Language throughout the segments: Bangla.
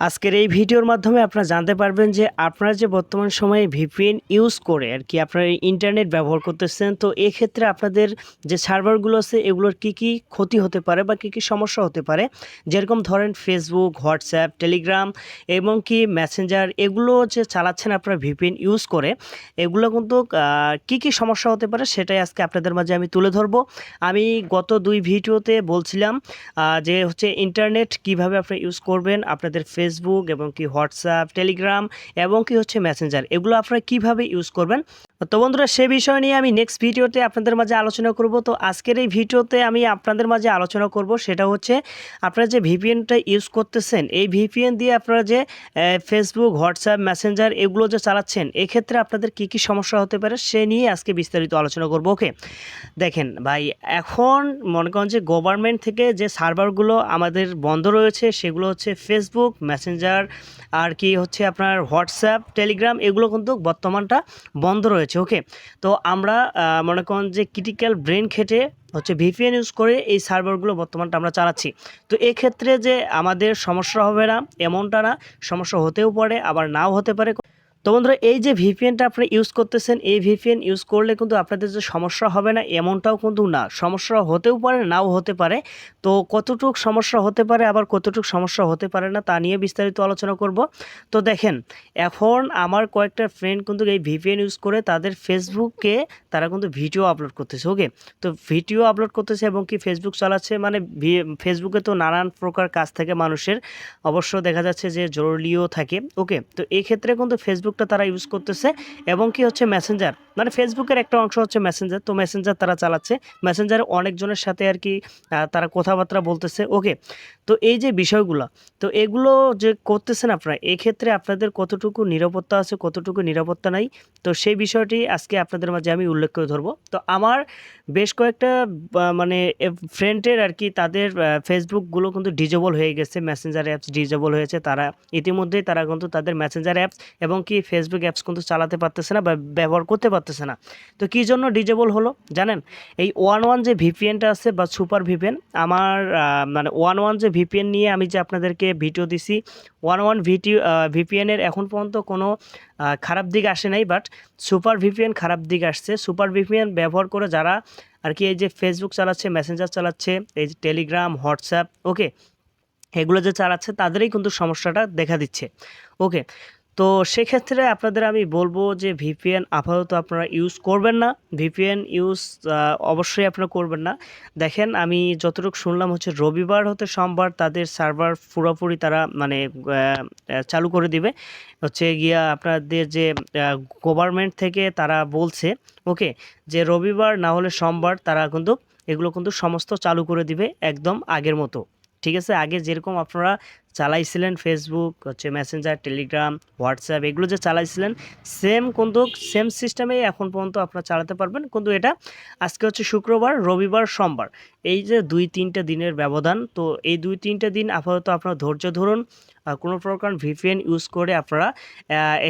আজকের এই ভিডিওর মাধ্যমে আপনারা জানতে পারবেন যে আপনারা যে বর্তমান সময়ে ভিপিএন ইউজ করে আর কি আপনারা ইন্টারনেট ব্যবহার করতেছেন, তো এক্ষেত্রে আপনাদের যে সার্ভারগুলো আছে, এগুলোর কি কি ক্ষতি হতে পারে বা কি কি সমস্যা হতে পারে? যেরকম ধরেন ফেসবুক হোয়াটসঅ্যাপ টেলিগ্রাম এবং কি মেসেঞ্জার এগুলো যে চালাচ্ছেন আপনারা ভিপিএন ইউজ করে, এগুলো কিন্তু কি কি সমস্যা হতে পারে সেটাই আজকে আপনাদের মাঝে আমি তুলে ধরবো। আমি গত দুই ভিডিওতে বলছিলাম যে হচ্ছে ইন্টারনেট কীভাবে আপনি ইউজ করবেন, আপনাদের ফেসবুক এবং কি হোয়াটসঅ্যাপ টেলিগ্রাম এবং কি হচ্ছে মেসেঞ্জার এগুলো আপনারা কীভাবে ইউজ করবেন? তো বন্ধুরা, সে বিষয় নিয়ে আমি নেক্সট ভিডিওতে আপনাদের মাঝে আলোচনা করব। তো আজকের এই ভিডিওতে আমি আপনাদের মাঝে আলোচনা করব, সেটা হচ্ছে আপনারা যে ভিপিএনটা ইউজ করতেছেন, এই ভিপিএন দিয়ে আপনারা যে ফেসবুক হোয়াটসঅ্যাপ মেসেঞ্জার এগুলো যে চালাচ্ছেন, এক্ষেত্রে আপনাদের কি কি সমস্যা হতে পারে সে নিয়ে আজকে বিস্তারিত আলোচনা করব ওকে দেখেন ভাই, এখন মনে করেন যে গভর্নমেন্ট থেকে যে সার্ভারগুলো আমাদের বন্ধ রয়েছে, সেগুলো হচ্ছে ফেসবুক মেসেঞ্জার আর কি হচ্ছে আপনার হোয়াটসঅ্যাপ টেলিগ্রাম এগুলো কিন্তু বর্তমানটা বন্ধ রয়েছে ওকে তো আমরা মনে করেন যে ক্রিটিক্যাল ব্রেন খেটে হচ্ছে ভিপিএন ইউজ করে এই সার্ভারগুলো বর্তমানটা আমরা চালাচ্ছি। তো এক্ষেত্রে যে আমাদের সমস্যা হবে না, এমনটা না, সমস্যা হতেও পারে, আবার নাও হতে পারে। তো বন্ধুরা, এই যে ভিপিএনটা আপনি ইউজ করতেছেন, এই ভিপিএন ইউজ করলে কিন্তু আপনাদের যে সমস্যা হবে না, এমনটাও কিন্তু না। সমস্যা হতেও পারে, নাও হতে পারে। তো কতটুক সমস্যা হতে পারে, আবার কতটুক সমস্যা হতে পারে না, তা নিয়ে বিস্তারিত আলোচনা করব। তো দেখেন, এখন আমার কয়েকটা ফ্রেন্ড কিন্তু এই ভিপিএন ইউজ করে তাদের ফেসবুকে তারা কিন্তু ভিডিও আপলোড করতেছে ওকে তো ভিডিও আপলোড করতেছে এবং কি ফেসবুক চালাচ্ছে মানে ফেসবুকে তো নানান প্রকার কাজ থাকে মানুষের। অবশ্য দেখা যাচ্ছে যে জরুরিও থাকে ওকে তো এই ক্ষেত্রে কিন্তু ফেসবুকটা তারা ইউজ করতেছে এবং কি হচ্ছে মেসেঞ্জার মানে ফেসবুকের একটা অংশ হচ্ছে মেসেঞ্জার তো মেসেঞ্জার তারা চালাচ্ছে। মেসেঞ্জারে অনেকজনের সাথে আর কি তারা কথাবার্তা বলতেছে। ওকে তো এই যে বিষয়গুলো, তো এগুলো যে করতেছেন আপনারা, এক্ষেত্রে আপনাদের কতটুকু নিরাপত্তা আছে, কতটুকু নিরাপত্তা নাই, তো সেই বিষয়টি আজকে আপনাদের মাঝে আমি উল্লেখ করে ধরবো। তো আমার বেশ কয়েকটা মানে ফ্রেন্ডের আর কি, তাদের ফেসবুকগুলো কিন্তু ডিজেবল হয়ে গেছে। মেসেঞ্জার অ্যাপস ডিজেবল হয়েছে। তারা ইতিমধ্যেই তারা কিন্তু তাদের মেসেঞ্জার অ্যাপস এবং কি ফেসবুক অ্যাপস কিন্তু চালাতে পারতেছে না বা ব্যবহার করতে পারতেছে না। তো কী জন্য ডিজেবল হলো? জানেন, এই ওয়ান ওয়ান যে ভিপিএনটা আছে বা সুপার ভিপিএন, আমার মানে ওয়ান ওয়ান যে ভিপিএন নিয়ে আমি যে আপনাদেরকে ভিডিও দিছি, ওয়ান ওয়ান ভিডিও ভিপিএনের এখন পর্যন্ত কোনো খারাপ দিক আসে নাই বাট সুপার ভিপিএন খারাপ দিক আসছে। সুপার ভিপিএন ব্যবহার করে যারা আর কি এই যে ফেসবুক চালাচ্ছে মেসেঞ্জার চালাচ্ছে, এই যে টেলিগ্রাম হোয়াটসঅ্যাপ ওকে এগুলো যে চালাচ্ছে, তাদেরই কিন্তু সমস্যাটা দেখা দিচ্ছে। ওকে তো সেক্ষেত্রে আপনাদের আমি বলব যে ভিপিএন আপাতত আপনারা ইউজ করবেন না। ভিপিএন ইউজ অবশ্যই আপনারা করবেন না। দেখেন, আমি যতটুকু শুনলাম হচ্ছে রবিবার হতে সোমবার তাদের সার্ভার পুরোপুরি তারা মানে চালু করে দিবে। হচ্ছে গিয়া আপনাদের যে গভর্নমেন্ট থেকে তারা বলছে ওকে যে রবিবার না হলে সোমবার তারা কিন্তু এগুলো কিন্তু সমস্ত চালু করে দিবে একদম আগের মতো। ঠিক আছে? আগে যেরকম আপনারা চালাইছিলেন ফেসবুক হচ্ছে মেসেঞ্জার টেলিগ্রাম হোয়াটসঅ্যাপ এগুলো যে চালাইছিলেন সেম কিন্তু সেম সিস্টেমেই এখন পর্যন্ত আপনারা চালাতে পারবেন। কিন্তু এটা আজকে হচ্ছে শুক্রবার, রবিবার, সোমবার। এই যে দুই তিনটে দিনের ব্যবধান, তো এই দুই তিনটে দিন আপাতত আপনারা ধৈর্য ধরুন। কোনো প্রকার ভিপিএন ইউজ করে আপনারা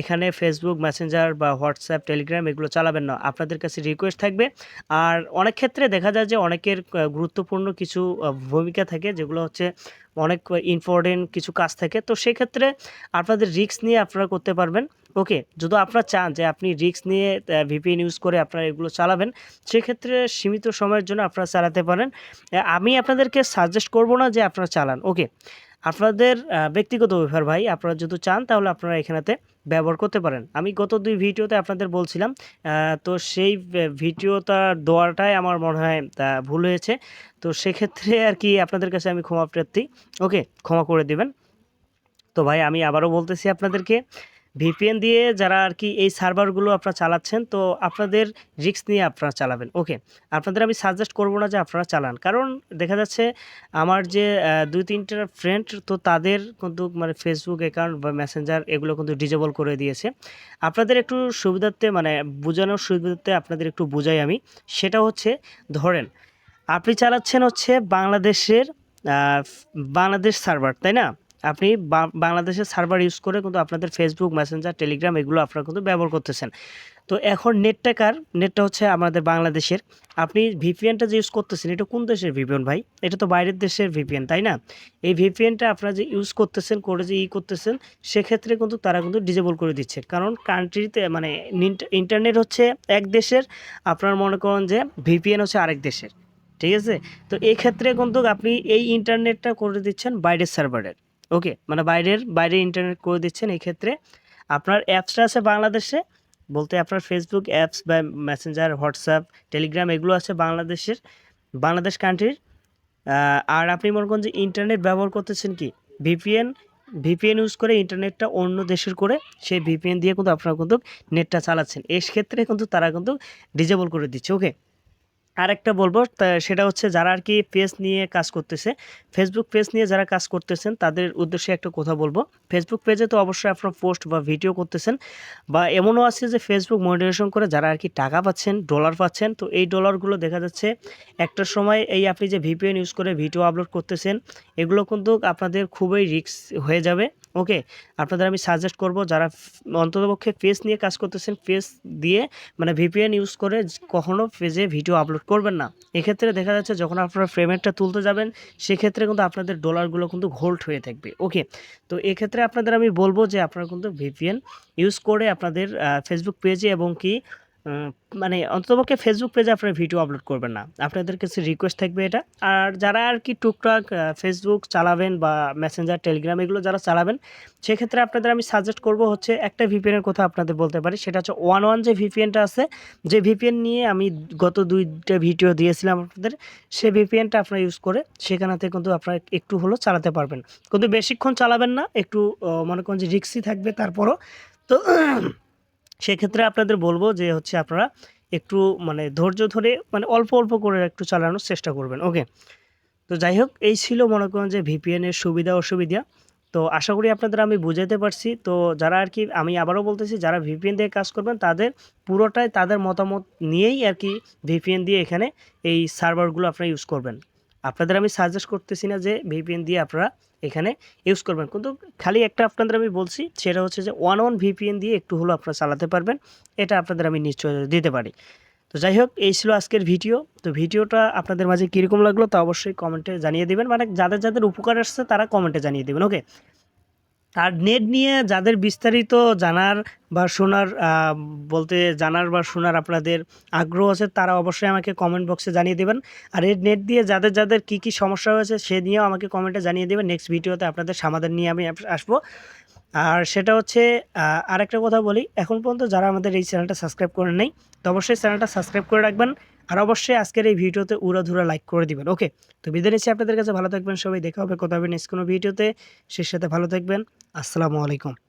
এখানে ফেসবুক মেসেঞ্জার বা হোয়াটসঅ্যাপ টেলিগ্রাম এগুলো চালাবেন না। আপনাদের কাছে রিকোয়েস্ট থাকবে। আর অনেক ক্ষেত্রে দেখা যায় যে অনেকের গুরুত্বপূর্ণ কিছু ভূমিকা থাকে, যেগুলো হচ্ছে অনেক ইম্পর্টেন্ট কিছু কাজ থাকে। তো সেক্ষেত্রে আপনাদের রিস্ক নিয়ে আপনারা করতে পারবেন। ওকে যদি আপনারা চান যে আপনি রিস্ক নিয়ে ভিপিএন ইউজ করে আপনারা এগুলো চালাবেন, সেক্ষেত্রে সীমিত সময়ের জন্য আপনারা চালাতে পারেন। আমি আপনাদেরকে সাজেস্ট করব না যে আপনারা চালান। ওকে আপনাদের ব্যক্তিগত ব্যাপার ভাই, আপনারা যদি চান, তাহলে আপনারা এখানেতে ব্যবহার করতে পারেন। আমি গত দুই ভিডিওতে আপনাদের বলছিলাম তো সেই ভিডিওটা দেওয়াটাই আমার মনে হয় ভুল হয়েছে। তো সেক্ষেত্রে আর কি আপনাদের কাছে আমি ক্ষমা প্রার্থী, ওকে, ক্ষমা করে দেবেন। তো ভাই, আমি আবারও বলতেছি আপনাদেরকে ভিপিএন দিয়ে যারা আর কি এই সার্ভারগুলো আপনারা চালাচ্ছেন, তো আপনাদের রিস্ক নিয়ে আপনারা চালাবেন। ওকে, আপনাদের আমি সাজেস্ট করব না যে আপনারা চালান। কারণ দেখা যাচ্ছে আমার যে দুই তিনটা ফ্রেন্ড তো তাদের কিন্তু মানে ফেসবুক অ্যাকাউন্ট বা মেসেঞ্জার এগুলো কিন্তু ডিজেবল করে দিয়েছে। আপনাদের একটু সুবিধার্থে মানে বোঝানোর সুবিধার্থে আপনাদের একটু বোঝাই আমি। সেটা হচ্ছে, ধরেন আপনি চালাচ্ছেন হচ্ছে বাংলাদেশের বাংলাদেশ সার্ভার, তাই না? আপনি বাংলাদেশের সার্ভার ইউজ করে কিন্তু আপনাদের ফেসবুক মেসেঞ্জার টেলিগ্রাম এগুলো আপনারা কিন্তু ব্যবহার করতেছেন। তো এখন নেটটা কার? নেটটা হচ্ছে আমাদের বাংলাদেশের। আপনি ভিপিএনটা যে ইউজ করতেছেন, এটা কোন দেশের ভিপিএন ভাই? এটা তো বাইরের দেশের ভিপিএন তাই না? এই ভিপিএনটা আপনারা যে ইউজ করতেছেন করে যে ই করতেছেন, সেক্ষেত্রে কিন্তু তারা কিন্তু ডিজেবল করে দিচ্ছে। কারণ কান্ট্রিতে মানে ইন্টারনেট হচ্ছে এক দেশের, আপনার মনে করেন যে ভিপিএন হচ্ছে আরেক দেশের, ঠিক আছে? তো এই ক্ষেত্রে কিন্তু আপনি এই ইন্টারনেটটা করে দিচ্ছেন বাইরের সার্ভারের ওকে মানে বাইরের বাইরে ইন্টারনেট করে দিচ্ছেন এই ক্ষেত্রে। আপনার অ্যাপসটা আছে বাংলাদেশে, বলতে আপনার ফেসবুক অ্যাপস বা মেসেঞ্জার হোয়াটসঅ্যাপ টেলিগ্রাম এগুলো আছে বাংলাদেশের, বাংলাদেশ কান্ট্রির আর আপনি মনে করেন যে ইন্টারনেট ব্যবহার করতেছেন কি? ভিপিএন ভিপিএন ইউজ করে ইন্টারনেটটা অন্য দেশের করে, সেই ভিপিএন দিয়ে কিন্তু আপনারা কিন্তু নেটটা চালাচ্ছেন। এই ক্ষেত্রে কিন্তু তারা কিন্তু ডিজেবল করে দিচ্ছে ওকে আরেকটা বলব সেটা হচ্ছে যারা আর কি পেজ নিয়ে কাজ করতেছে ফেসবুক পেজ নিয়ে যারা কাজ করতেছেন, তাদের উদ্দেশ্যে একটা কথা বলব। ফেসবুক পেজে তো অবশ্যই আপনারা পোস্ট বা ভিডিও করতেছেন বা এমনও আছে যে ফেসবুক মনিটাইজেশন করে যারা আর কি টাকা পাচ্ছেন ডলার পাচ্ছেন, তো এই ডলারগুলো দেখা যাচ্ছে একটা সময় এই আপনি যে ভিপিএন ইউজ করে ভিডিও আপলোড করতেছেন, এগুলো কিন্তু আপনাদের খুবই রিস্ক হয়ে যাবে। ওকে আপনাদের আমি সাজেস্ট করব যারা অন্ততপক্ষে পেজ নিয়ে কাজ করতেছেন পেজ দিয়ে মানে ভিপিএন ইউজ করে য- কখনো পেজে ভিডিও আপলোড করবেন না। এক্ষেত্রে দেখা যাচ্ছে যখন আপনারা ফ্রেমেটটা তুলতে যাবেন, সেক্ষেত্রে কিন্তু আপনাদের ডলারগুলো কিন্তু হোল্ড হয়ে থাকবে। ওকে তো এক্ষেত্রে আপনাদের আমি বলব যে আপনারা কিন্তু ভিপিএন ইউজ করে আপনাদের ফেসবুক পেজে এবং কি মানে অন্ততপক্ষে ফেসবুক পেজে আপনারা ভিডিও আপলোড করবেন না। আপনাদের কাছে রিকোয়েস্ট থাকবে এটা। আর যারা আর কি টুকটাক ফেসবুক চালাবেন বা মেসেঞ্জার টেলিগ্রাম এগুলো যারা চালাবেন, সেক্ষেত্রে আপনাদের আমি সাজেস্ট করব হচ্ছে একটা ভিপিএনের কথা আপনাদের বলতে পারি। সেটা হচ্ছে ওয়ান ওয়ান যে ভিপিএনটা আছে, যে ভিপিএন নিয়ে আমি গত দুইটা ভিডিও দিয়েছিলাম আপনাদের, সে ভিপিএনটা আপনারা ইউজ করে সেখানেতে কিন্তু আপনারা একটু হলেও চালাতে পারবেন। কিন্তু বেশিক্ষণ চালাবেন না, একটু মনে করেন যে রিক্সি থাকবে তারপরও। তো সেক্ষেত্রে আপনাদের বলব যে হচ্ছে আপনারা একটু মানে ধৈর্য ধরে মানে অল্প অল্প করে একটু চালানোর চেষ্টা করবেন। ওকে তো যাই হোক, এই ছিল মনে করেন যে ভিপিএনের সুবিধা, অসুবিধা। তো আশা করি আপনাদের আমি বুঝাতে পারছি। তো যারা আর কি, আমি আবারও বলতেছি, যারা ভিপিএন দিয়ে কাজ করবেন, তাদের পুরোটাই তাদের মতামত নিয়েই আর কি ভিপিএন দিয়ে এখানে এই সার্ভারগুলো আপনারা ইউজ করবেন। আপনাদের আমি সাজেস্ট করতেছি না যে ভিপিএন দিয়ে আপনারা এখানে ইউজ করবেন। কিন্তু খালি একটা আপনাদের আমি বলছি, সেটা হচ্ছে যে ওয়ান ওয়ান ভিপিএন দিয়ে একটু হলো আপনারা চালাতে পারবেন। এটা আপনাদের আমি নিশ্চয় দিতে পারি। তো যাই হোক, এই ছিল আজকের ভিডিও। তো ভিডিওটা আপনাদের মাঝে কীরকম লাগল তা অবশ্যই কমেন্টে জানিয়ে দেবেন। মানে যাদের যাদের উপকার আসছে তারা কমেন্টে জানিয়ে দেবেন ওকে আর নেট নিয়ে যাদের বিস্তারিত জানার বা শোনার বলতে জানার বা শোনার আপনাদের আগ্রহ আছে, তারা অবশ্যই আমাকে কমেন্ট বক্সে জানিয়ে দেবেন। আর এই নেট দিয়ে যাদের যাদের কী কী সমস্যা হয়েছে, সে নিয়েও আমাকে কমেন্টে জানিয়ে দেবেন। নেক্সট ভিডিওতে আপনাদের সমাধান নিয়ে আমি আস- আসব। আর সেটা হচ্ছে আরেকটা কথা বলি। এখন পর্যন্ত যারা আমাদের এই চ্যানেলটা সাবস্ক্রাইব করেন নাই, তো অবশ্যই চ্যানেলটা সাবস্ক্রাইব করে রাখবেন। আর অবশ্যই আজকের এই ভিডিওতে উড়াধুরা লাইক করে দিবেন। ওকে তো বিদায় নিচ্ছি আপনাদের কাছে। ভালো থাকবেন সবাই। দেখা হবে, কথা হবে নেক্সট কোনো ভিডিওতে। সে সাথে ভালো থাকবেন। আসসালামু আলাইকুম।